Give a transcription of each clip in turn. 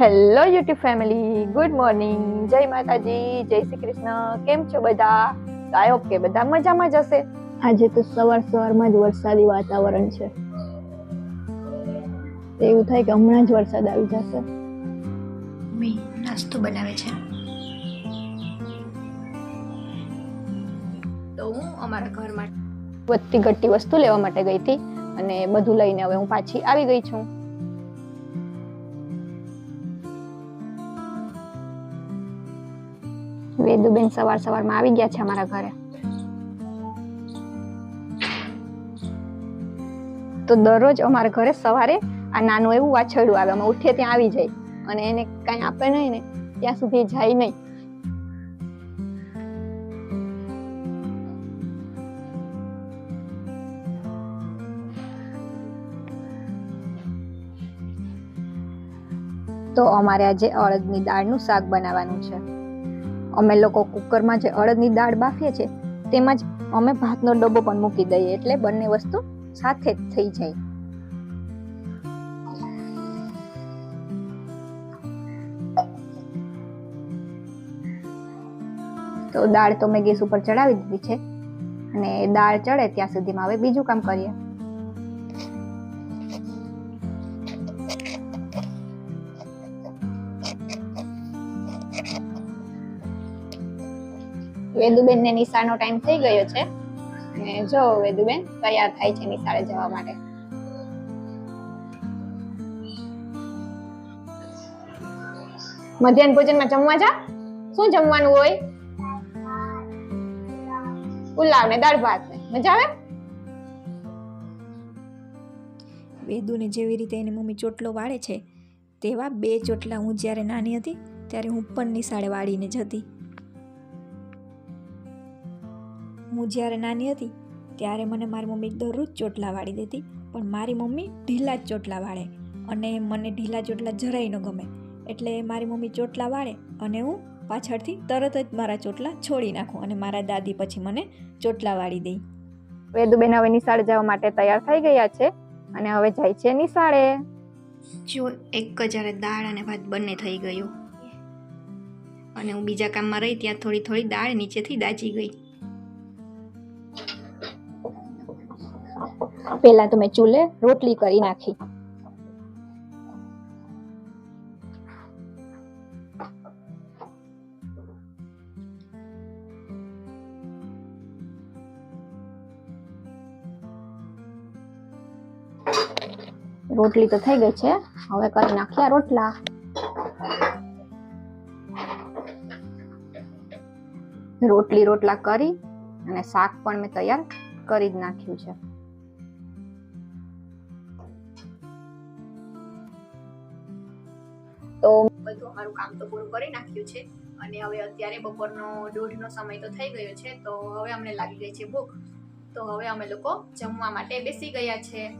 Hello YouTube family good morning જય માતાજી. જય શ્રી કૃષ્ણ. કેમ છો બધા? આઈ હોપ કે બધા મજામાં જ હશે. આજે તો સવાર સવારમાં જ વરસાદી વાતાવરણ છે. એવું થાય કે હમણાં જ વરસાદ આવી જશે. મમ્મી નાસ્તો બનાવે છે. તો હું અમારા ઘરમાં વધતી ઘટતી વસ્તુ લેવા માટે ગઈ હતી અને બધું લઈને હવે હું પાછી આવી ગઈ છું. વેદુબેન સવાર સવારમાં આવી ગયા છે અમારા ઘરે. તો દરરોજ અમારા ઘરે સવારે આ નાનું એવું વાછરડું આવે. અમે ઉઠીએ ત્યાં આવી જાય અને એને કાંઈ આપે નહીં ને, ત્યાં સુધી જાય નહીં. તો અમારે આજે અડદની દાળનું શાક બનાવવાનું છે. અમે લોકો કુકરમાં જે અડદની દાળ બાફીએ છીએ, તેમાં જ અમે ભાતનો ડબ્બો પણ મૂકી દઈએ એટલે બંને વસ્તુ સાથે જ થઈ જાય. તો દાળ તો મેં ગેસ ઉપર ચડાવી દીધી છે અને દાળ ચડે ત્યાં સુધીમાં હવે બીજું કામ કરીએ. વેદુબેન ને નિશાળનો ટાઈમ થઈ ગયો છે. અને જો વેદુબેન તૈયાર થાય છે નિશાળે જવા માટે. મધ્યાહન ભોજનમાં જમવા જા. શું જમવાનું હોય? પુલાવ ને દાળ ભાત ને. મજા આવે? વેદુને જેવી રીતે એની મમ્મી ચોટલો વાળે છે, તેવા બે ચોટલા હું જ્યારે નાની હતી, ત્યારે હું પણ નિશાળે વાળીને જતી. હું જ્યારે નાની હતી ત્યારે મને મારી મમ્મી દરરોજ ચોટલા વાળી દેતી પણ મારી મમ્મી ઢીલા જ ચોટલા વાળે અને મને ઢીલા ચોટલા જરાય ન ગમે. એટલે મારી મમ્મી ચોટલા વાળે અને હું પાછળથી તરત જ મારા ચોટલા છોડી નાખું અને મારા દાદી પછી મને ચોટલા વાળી દઈ વેદુબેન હવે નિશાળે જવા માટે તૈયાર થઈ ગયા છે અને હવે જાય છે નિશાળે. જો એક જ દાળ અને ભાત બંને થઈ ગયું. અને હું બીજા કામમાં રહી ત્યાં થોડી થોડી દાળ નીચેથી દાજી ગઈ. પહેલા તો મેં ચૂલે રોટલી કરી નાખી. રોટલી તો થઈ ગઈ છે. હવે કરી નાખ્યા રોટલા. રોટલી રોટલા કરી અને શાક પણ મેં તૈયાર કરી જ નાખ્યું છે. તો બધું અમારું કામ તો પૂરું કરી નાખ્યું છે. અને હવે અત્યારે બપોરનો દોઢનો સમય તો થઈ ગયો છે, તો હવે અમને લાગી ગઈ છે ભૂખ. તો હવે અમે લોકો જમવા માટે બેસી ગયા છે.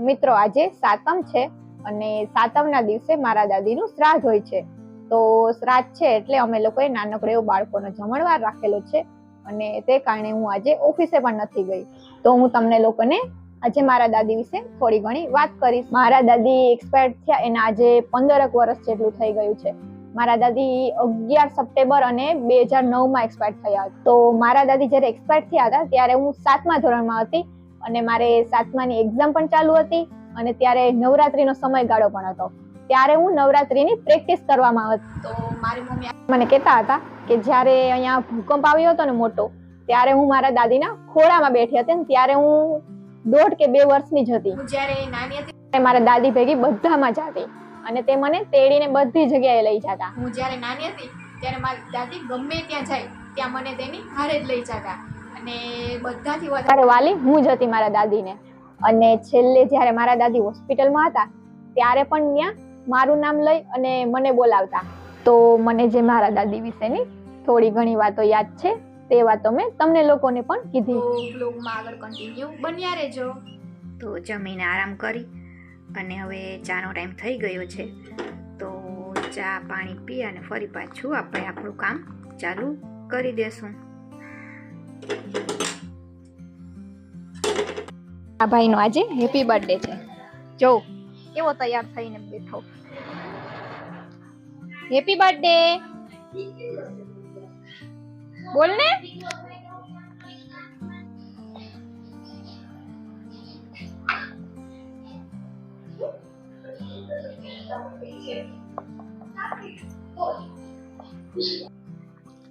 મિત્રો, આજે સાતમ છે અને સાતમના દિવસે મારા દાદીનું શ્રાદ્ધ હોય છે. તો શ્રાદ્ધ છે એટલે અમે લોકોએ નાનકડો એવો બાળકોનો જમણવાર રાખેલો છે. અને તે કારણે હું આજે ઓફિસે પણ નથી ગઈ. તો હું તમને લોકોને આજે મારા દાદી વિશે થોડી ઘણી વાત કરીશ. મારા દાદી એક્સપાયર થયા એના આજે પંદરક વર્ષ જેટલું થઈ ગયું છે. મારા દાદી અગિયાર સપ્ટેમ્બર અને બે હજાર નવમાં એક્સપાયર થયા તો મારા દાદી જ્યારે એક્સપાયર થયા હતા ત્યારે હું સાતમા ધોરણમાં હતી અને મારે સાતમાની એક્ઝામ પણ ચાલુ હતી અને ત્યારે નવરાત્રીનો સમયગાળો પણ હતો. ત્યારે હું નવરાત્રીની પ્રેક્ટિસ કરવામાં હતી તો મારી મમ્મી મને કહેતા હતા કે જ્યારે અહીંયા ભૂકંપ આવ્યો હતો ને મોટો ત્યારે હું મારા દાદીના ખોળામાં બેઠી હતી ને ત્યારે હું દોઢ કે બે વર્ષની જ હતી. જ્યારે નાની હતી ત્યારે મારા દાદી ભેગી બધામાં જતી અને તે મને તેડીને બધી જગ્યાએ લઈ જતા. હું જ્યારે નાની હતી ત્યારે મારી દાદી ગમે ત્યાં જાય ત્યાં મને તેની હારે જ લઈ જતા. અને બધાથી વધારે વાલી હું જ હતી મારા દાદીને. અને છેલ્લે જ્યારે મારા દાદી હોસ્પિટલમાં હતા ત્યારે પણ ત્યાં મારું નામ લઈ અને મને બોલાવતા. તો મને જે મારા દાદી વિશેની થોડી ઘણી વાતો યાદ છે તે વાતો મેં તમને લોકોને પણ તો કીધી બ્લોગમાં આગળ કન્ટિન્યુ બન્યા રહેજો. તો જમીને આરામ કરી અને હવે ચાનો ટાઈમ થઈ ગયો છે. તો ચા પાણી પી અને ફરી પાછું આપણે આપણું કામ ચાલુ કરી દેશું. આ ભાઈનો આજે હેપી બર્થડે છે. જો કેવો તૈયાર થઈને બેઠો હેપી બર્થડે બોલ ને.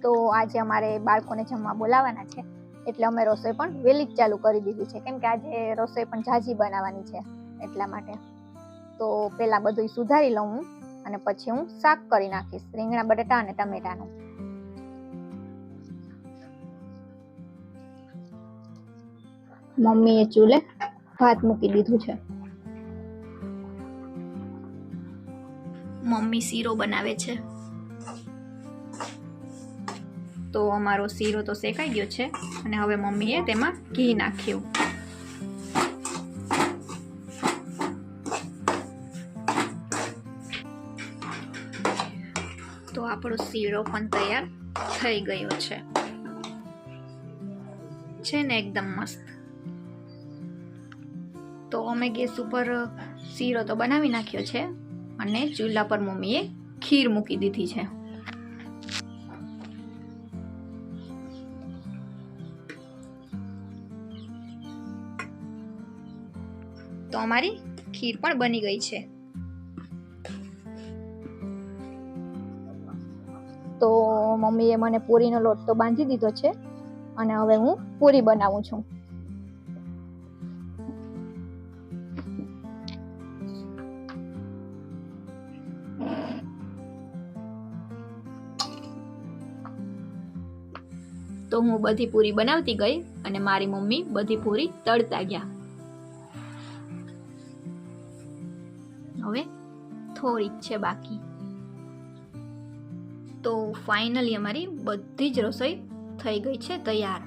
તો આજે અમારે બાળકોને જમવા બોલાવવાના છે. એટલે અમે રસોઈ પણ વહેલી જ ચાલુ કરી દીધી છે. કેમ કે આજે રસોઈ પણ ઝાઝી બનાવવાની છે એટલા માટે. તો પહેલાં બધું સુધારી લઉં હું અને પછી હું શાક કરી નાખીશ રીંગણા બટેટા અને ટમેટાનું. મમ્મીએ ચૂલે ભાત મૂકી દીધું છે. મમ્મી શીરો બનાવે છે. તો અમારો શીરો તો શેકાઈ ગયો છે અને હવે મમ્મીએ તેમાં ઘી નાખ્યું. આપણો શીરો પણ તૈયાર થઈ ગયો છે. છે ને એકદમ મસ્ત. તો અમે ગેસ ઉપર શીરો તો બનાવી નાખ્યો છે અને ચૂલા પર મમ્મીએ ખીર મૂકી દીધી છે. તો અમારી ખીર પણ બની ગઈ છે. તો મમ્મીએ મને પૂરીનો લોટ તો બાંધી દીધો છે અને હવે હું પૂરી બનાવું છું. તો હું બધી પૂરી બનાવતી ગઈ અને મારી મમ્મી બધી પૂરી તળતા ગયા. હવે થોડીક છે બાકી. તો ફાઇનલી અમારી બધી જ રસોઈ થઈ ગઈ છે તૈયાર.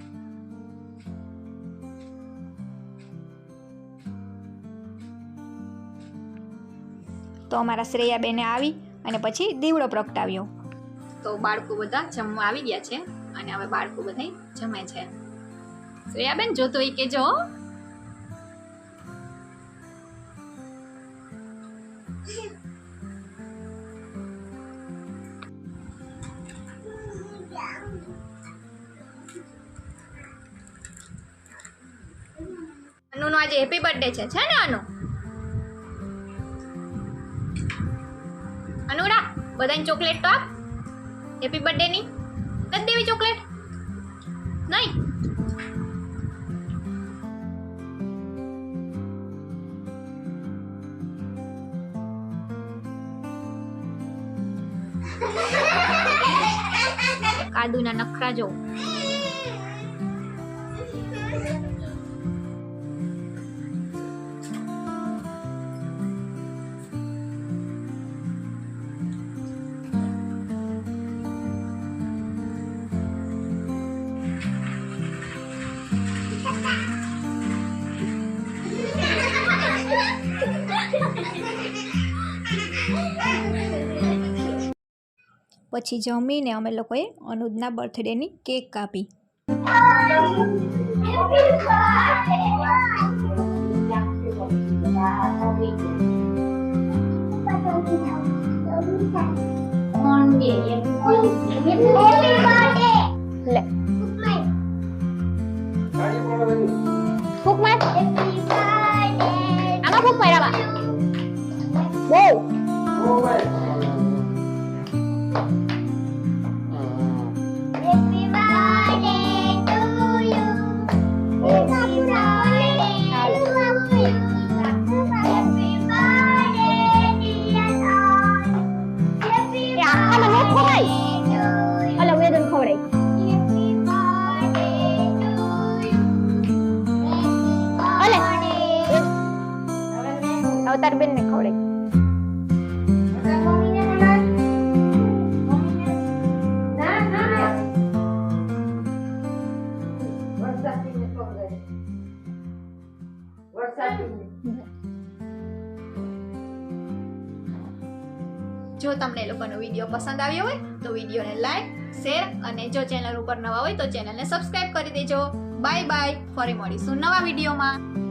તો અમારા શ્રેયાબેને આવી અને પછી દીવડો પ્રગટાવ્યો. તો બાળકો બધા જમવા આવી ગયા છે અને હવે બાળકો બધા જમે છે. શ્રેયાબેન જોતો એ કેજો હો. આજે હેપી બર્થડે છે. છે ને, અનુ? અનુરા, બધાને ચોકલેટ તો આપ. હેપી બર્થડે ની. નથી દેવી ચોકલેટ નહીં? કાદુના નખરા જો. પછી જમીને અમે લોકોએ અનુજના બર્થડેની કેક કાપી. લે જો તમને લોકોનો વીડિયો પસંદ આવ્યો હોય, તો વિડીયોને લાઈક શેર અને જો ચેનલ ઉપર નવા હોય, તો ચેનલને સબસ્ક્રાઇબ કરી દેજો. બાય બાય ફરી મળીશું નવા વિડીયોમાં.